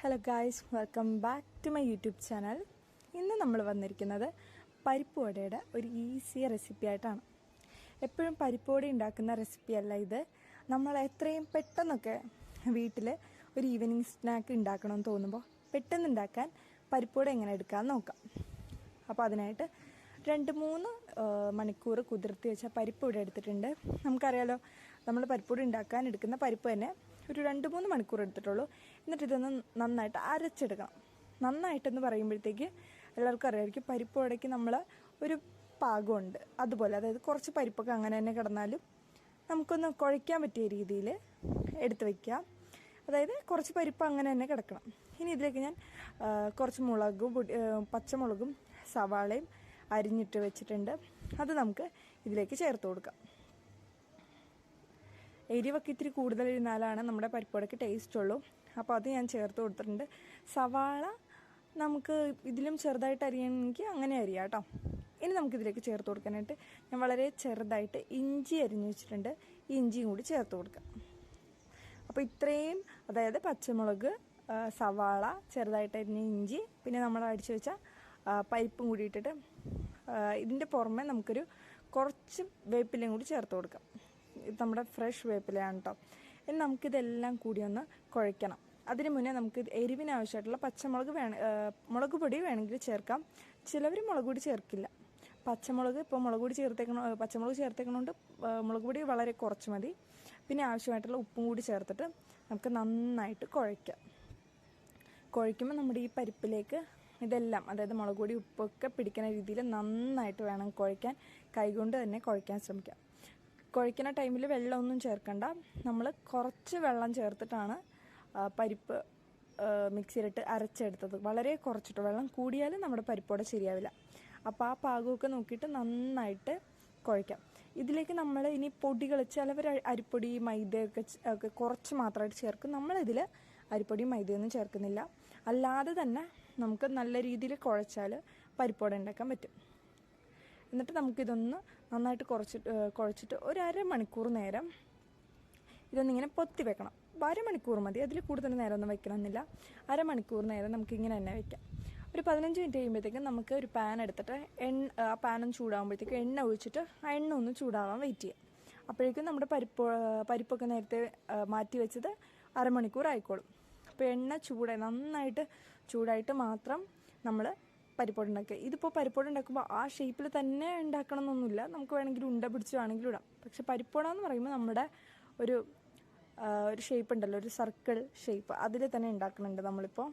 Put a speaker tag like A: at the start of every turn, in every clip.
A: Hello guys welcome back to my YouTube channel ഇന്ന് നമ്മൾ വന്നിരിക്കുന്നത് പരിപ്പ് വടയുടെ ഒരു ഈസി റെസിപ്പി ആയിട്ടാണ്. എപ്പോഴും പരിപ്പ് വട ഉണ്ടാക്കുന്ന റെസിപ്പി അല്ല ഇത്. നമ്മൾ എത്രയും പെട്ടെന്നൊക്കെ വീട്ടിൽ ഒരു ഈവനിങ് സ്നാക്ക് ഉണ്ടാക്കണമെന്ന് തോന്നുമ്പോൾ പെട്ടെന്ന് ഉണ്ടാക്കാൻ പരിപ്പ് വട എങ്ങനെ എടുക്കാമെന്ന് നോക്കാം. അപ്പോൾ അതിനായിട്ട് രണ്ട് മൂന്ന് മണിക്കൂർ കുതിർത്തി വെച്ച പരിപ്പ് ഇവിടെ എടുത്തിട്ടുണ്ട്. നമുക്കറിയാലോ നമ്മൾ പരിപ്പ് വട ഉണ്ടാക്കാൻ എടുക്കുന്ന പരിപ്പ് തന്നെ ഒരു രണ്ട് മൂന്ന് മണിക്കൂർ എടുത്തിട്ടുള്ളൂ. എന്നിട്ട് ഇതൊന്ന് നന്നായിട്ട് അരച്ചെടുക്കണം. നന്നായിട്ടെന്ന് പറയുമ്പോഴത്തേക്ക് എല്ലാവർക്കും അറിയാമായിരിക്കും പരിപ്പ് വടയ്ക്ക് നമ്മൾ ഒരു പാകമുണ്ട്. അതുപോലെ അതായത് കുറച്ച് പരിപ്പൊക്കെ അങ്ങനെ തന്നെ കിടന്നാലും നമുക്കൊന്ന് കുഴയ്ക്കാൻ പറ്റിയ രീതിയിൽ എടുത്ത് വയ്ക്കാം അതായത് കുറച്ച് പരിപ്പ് അങ്ങനെ തന്നെ കിടക്കണം. ഇനി ഇതിലേക്ക് ഞാൻ കുറച്ച് മുളകും പച്ചമുളകും സവാളയും അരിഞ്ഞിട്ട് വെച്ചിട്ടുണ്ട്. അത് നമുക്ക് ഇതിലേക്ക് ചേർത്ത് കൊടുക്കാം. എരിവൊക്കെ ഇത്തിരി കൂടുതൽ ഇരുന്നാലാണ് നമ്മുടെ പരിപ്പുവടക്ക് ടേസ്റ്റ് ഉള്ളൂ അപ്പോൾ അത് ഞാൻ ചേർത്ത് കൊടുത്തിട്ടുണ്ട്. സവാള നമുക്ക് ഇതിലും ചെറുതായിട്ട് അരിയണമെങ്കിൽ അങ്ങനെ അരിയാം കേട്ടോ. ഇനി നമുക്കിതിലേക്ക് ചേർത്ത് കൊടുക്കാനായിട്ട് ഞാൻ വളരെ ചെറുതായിട്ട് ഇഞ്ചി അരിഞ്ഞു വെച്ചിട്ടുണ്ട്. ഇഞ്ചിയും കൂടി ചേർത്ത് കൊടുക്കാം. അപ്പോൾ ഇത്രയും അതായത് പച്ചമുളക് സവാള ചെറുതായിട്ട് അരിഞ്ഞ ഇഞ്ചി പിന്നെ നമ്മൾ അടിച്ചു വെച്ച പരിപ്പും കൂടി ഇട്ടിട്ട് ഇതിന്റെ പുറമെ നമുക്കൊരു കുറച്ച് വേപ്പിലയും കൂടി ചേർത്ത് കൊടുക്കാം. ഇത് നമ്മുടെ ഫ്രഷ് വേപ്പിലയാണ് കേട്ടോ ഇനി നമുക്കിതെല്ലാം കൂടി ഒന്ന് കുഴയ്ക്കണം. അതിന് മുന്നേ നമുക്ക് എരിവിനാവശ്യമായിട്ടുള്ള പച്ചമുളക് വേണ മുളക് പൊടി വേണമെങ്കിൽ ചേർക്കാം. ചിലവർ മുളക് പൊടി ചേർക്കില്ല. പച്ചമുളക് ഇപ്പോൾ മുളക് പൊടി ചേർത്തേക്കണ പച്ചമുളക് ചേർത്തേക്കണോണ്ട് മുളക് പൊടി വളരെ കുറച്ച് മതി. പിന്നെ ആവശ്യമായിട്ടുള്ള ഉപ്പും കൂടി ചേർത്തിട്ട് നമുക്ക് നന്നായിട്ട് കുഴയ്ക്കാം. കുഴയ്ക്കുമ്പോൾ നമ്മുടെ ഈ പരിപ്പിലേക്ക് ഇതെല്ലാം അതായത് മുളക് പൊടി ഉപ്പൊക്കെ പിടിക്കുന്ന രീതിയിൽ നന്നായിട്ട് വേണം കുഴയ്ക്കാൻ. കൈകൊണ്ട് തന്നെ കുഴയ്ക്കാൻ ശ്രമിക്കാം. കുഴയ്ക്കുന്ന ടൈമിൽ വെള്ളമൊന്നും ചേർക്കണ്ട. നമ്മൾ കുറച്ച് വെള്ളം ചേർത്തിട്ടാണ് പരിപ്പ് മിക്സിയിലിട്ട് അരച്ചെടുത്തത്. വളരെ കുറച്ചിട്ട്. വെള്ളം കൂടിയാലും നമ്മുടെ പരിപ്പോടെ ശരിയാവില്ല. അപ്പോൾ ആ പാകമൊക്കെ നോക്കിയിട്ട് നന്നായിട്ട് കുഴയ്ക്കാം. ഇതിലേക്ക് നമ്മൾ ഇനി പൊടികൾ ചിലവർ അരിപ്പൊടി മൈദയൊക്കെ ഒക്കെ കുറച്ച് മാത്രമായിട്ട് ചേർക്കും. നമ്മളിതിൽ അരിപ്പൊടി മൈദയൊന്നും ചേർക്കുന്നില്ല. അല്ലാതെ തന്നെ നമുക്ക് നല്ല രീതിയിൽ കുഴച്ചാൽ പരിപ്പോടെ ഉണ്ടാക്കാൻ പറ്റും. എന്നിട്ട് നമുക്കിതൊന്ന് നന്നായിട്ട് കുറച്ച് കുഴച്ചിട്ട് ഒരു അരമണിക്കൂർ നേരം ഇതൊന്നിങ്ങനെ പൊത്തി വെക്കണം. അരമണിക്കൂർ മതി. അതിൽ കൂടുതൽ നേരം ഒന്നും വെക്കണമെന്നില്ല. അരമണിക്കൂർ നേരം നമുക്കിങ്ങനെ തന്നെ വെക്കാം. ഒരു പതിനഞ്ച് മിനിറ്റ് കഴിയുമ്പോഴത്തേക്കും നമുക്ക് ഒരു പാൻ എടുത്തിട്ട് എണ്ണ ആ പാനും ചൂടാകുമ്പോഴത്തേക്കും എണ്ണ ഒഴിച്ചിട്ട് ആ എണ്ണ ഒന്ന് ചൂടാവാൻ വെയിറ്റ് ചെയ്യാം. അപ്പോഴേക്കും നമ്മുടെ പരിപ്പ് പരിപ്പൊക്കെ നേരത്തെ മാറ്റി വെച്ചത് അരമണിക്കൂർ ആയിക്കോളും അപ്പോൾ എണ്ണ ചൂടായി നന്നായിട്ട് ചൂടായിട്ട് മാത്രം നമ്മൾ പരിപ്പോട് ഉണ്ടാക്കുക ഇതിപ്പോൾ പരിപ്പോട് ഉണ്ടാക്കുമ്പോൾ ആ ഷേപ്പിൽ തന്നെ ഉണ്ടാക്കണം എന്നൊന്നുമില്ല നമുക്ക് വേണമെങ്കിൽ ഉണ്ട പിടിച്ച് വേണമെങ്കിൽ ഇടാം. പക്ഷെ പരിപ്പോടാന്ന് പറയുമ്പോൾ നമ്മുടെ ഒരു ഒരു ഷേപ്പ് ഉണ്ടല്ലോ ഒരു സർക്കിൾ ഷേപ്പ് അതിൽ തന്നെ ഉണ്ടാക്കുന്നുണ്ട് നമ്മളിപ്പോൾ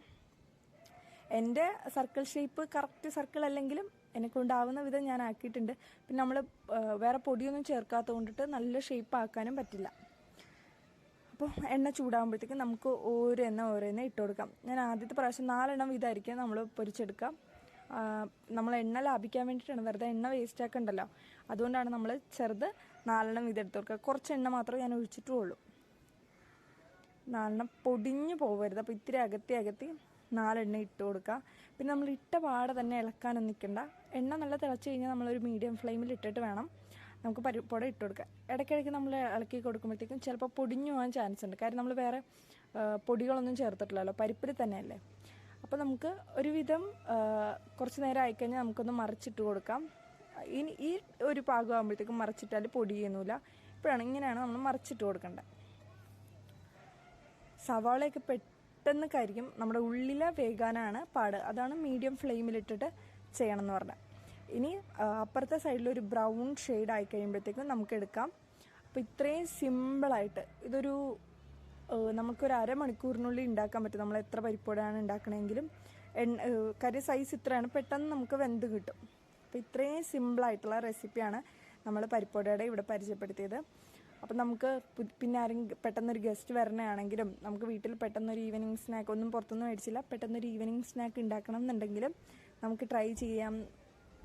A: എന്റെ സർക്കിൾ ഷേപ്പ് കറക്റ്റ് സർക്കിൾ അല്ലെങ്കിലും എന്നെ കൊണ്ടാവുന്ന വിധം ഞാൻ ആക്കിയിട്ടുണ്ട്. പിന്നെ നമ്മൾ വേറെ പൊടിയൊന്നും ചേർക്കാത്തത് കൊണ്ടിട്ട് നല്ല ഷേപ്പ് ആക്കാനും പറ്റില്ല. അപ്പോൾ എണ്ണ ചൂടാകുമ്പോഴത്തേക്കും നമുക്ക് ഓരോ എണ്ണ ഇട്ട് കൊടുക്കാം. ഞാൻ ആദ്യത്തെ പ്രാവശ്യം നാലെണ്ണം ഇതായിരിക്കും നമ്മൾ പൊരിച്ചെടുക്കാം. നമ്മൾ എണ്ണ ലാഭിക്കാൻ വേണ്ടിയിട്ടാണ്. വെറുതെ എണ്ണ വേസ്റ്റ് ആക്കണ്ടല്ലോ. അതുകൊണ്ടാണ് നമ്മൾ ചെറുത് നാലെണ്ണം ഇതെടുത്ത് കൊടുക്കുക. കുറച്ച് എണ്ണ മാത്രമേ ഞാൻ ഒഴിച്ചിട്ടുള്ളൂ. നാലെണ്ണം പൊടിഞ്ഞു പോകരുത് അപ്പോൾ ഇത്തിരി അകത്തി അകത്തി നാലെണ്ണ ഇട്ട് കൊടുക്കുക. പിന്നെ നമ്മൾ ഇട്ട പാടെ തന്നെ ഇളക്കാനൊന്നും നിൽക്കണ്ട. എണ്ണ നല്ല തിളച്ച് കഴിഞ്ഞാൽ നമ്മളൊരു മീഡിയം ഫ്ലെയിമിൽ ഇട്ടിട്ട് വേണം നമുക്ക് പരിപ്പുട ഇട്ട് കൊടുക്കുക ഇടയ്ക്കിടയ്ക്ക് നമ്മൾ ഇളക്കി കൊടുക്കുമ്പോഴത്തേക്കും ചിലപ്പോൾ പൊടിഞ്ഞു പോകാൻ ചാൻസ് ഉണ്ട്. കാര്യം നമ്മൾ വേറെ പൊടികളൊന്നും ചേർത്തിട്ടില്ലല്ലോ. പരിപ്പിൽ തന്നെയല്ലേ? അപ്പോൾ നമുക്ക് ഒരുവിധം കുറച്ച് നേരം ആയിക്കഴിഞ്ഞാൽ നമുക്കൊന്ന് മറിച്ചിട്ട് കൊടുക്കാം. ഇനി ഈ ഒരു പാകമാകുമ്പോഴത്തേക്കും മറിച്ചിട്ടാൽ പൊടിയൊന്നുമില്ല. ഇപ്പോഴാണ് ഇങ്ങനെയാണ് നമ്മൾ മറിച്ചിട്ട് കൊടുക്കേണ്ടത് സവാളയൊക്കെ പെട്ടെന്ന് കരിക്കും നമ്മുടെ ഉള്ളിലെ വേകാനാണ് പാട്. അതാണ് മീഡിയം ഫ്ലെയിമിലിട്ടിട്ട് ചെയ്യണം എന്ന് പറഞ്ഞത്. ഇനി അപ്പുറത്തെ സൈഡിൽ ഒരു ബ്രൗൺ ഷെയ്ഡ് ആയി കഴിയുമ്പോഴത്തേക്കും നമുക്ക് എടുക്കാം. അപ്പോൾ ഇത്രയും സിമ്പിളായിട്ട് ഇതൊരു നമുക്കൊരു അരമണിക്കൂറിനുള്ളിൽ ഉണ്ടാക്കാൻ പറ്റും. നമ്മൾ എത്ര പരിപ്പോടെയാണ് ഉണ്ടാക്കണമെങ്കിലും എണ്ണ കറി സൈസ് ഇത്രയാണ്. പെട്ടെന്ന് നമുക്ക് വെന്ത് കിട്ടും. അപ്പോൾ ഇത്രയും സിമ്പിളായിട്ടുള്ള റെസിപ്പിയാണ് നമ്മൾ പരിപ്പോടയുടെ ഇവിടെ പരിചയപ്പെടുത്തിയത്. അപ്പം നമുക്ക് പിന്നെ ആരെങ്കിലും പെട്ടെന്നൊരു ഗസ്റ്റ് വരണയാണെങ്കിലും നമുക്ക് വീട്ടിൽ പെട്ടെന്നൊരു ഈവനിങ് സ്നാക്ക് ഒന്നും പുറത്തൊന്നും മേടിച്ചില്ല. പെട്ടെന്നൊരു ഈവനിങ് സ്നാക്ക് ഉണ്ടാക്കണം എന്നുണ്ടെങ്കിലും നമുക്ക് ട്രൈ ചെയ്യാം.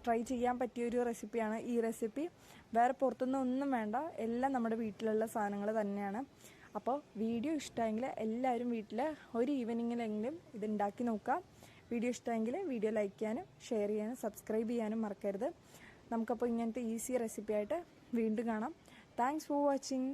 A: ട്രൈ ചെയ്യാൻ പറ്റിയ ഒരു റെസിപ്പിയാണ് ഈ റെസിപ്പി വേറെ പുറത്തുനിന്ന് ഒന്നും വേണ്ട. എല്ലാം നമ്മുടെ വീട്ടിലുള്ള സാധനങ്ങൾ തന്നെയാണ്. അപ്പോൾ വീഡിയോ ഇഷ്ടമെങ്കിൽ എല്ലാവരും വീട്ടിൽ ഒരു ഈവനിങ്ങിലെങ്കിലും ഇത് ഉണ്ടാക്കി നോക്കുക. വീഡിയോ ഇഷ്ടമെങ്കിൽ വീഡിയോ ലൈക്ക് ചെയ്യാനും ഷെയർ ചെയ്യാനും സബ്സ്ക്രൈബ് ചെയ്യാനും മറക്കരുത്. നമുക്കപ്പോൾ ഇങ്ങനത്തെ ഈസി റെസിപ്പി ആയിട്ട് വീണ്ടും കാണാം. Thanks for watching.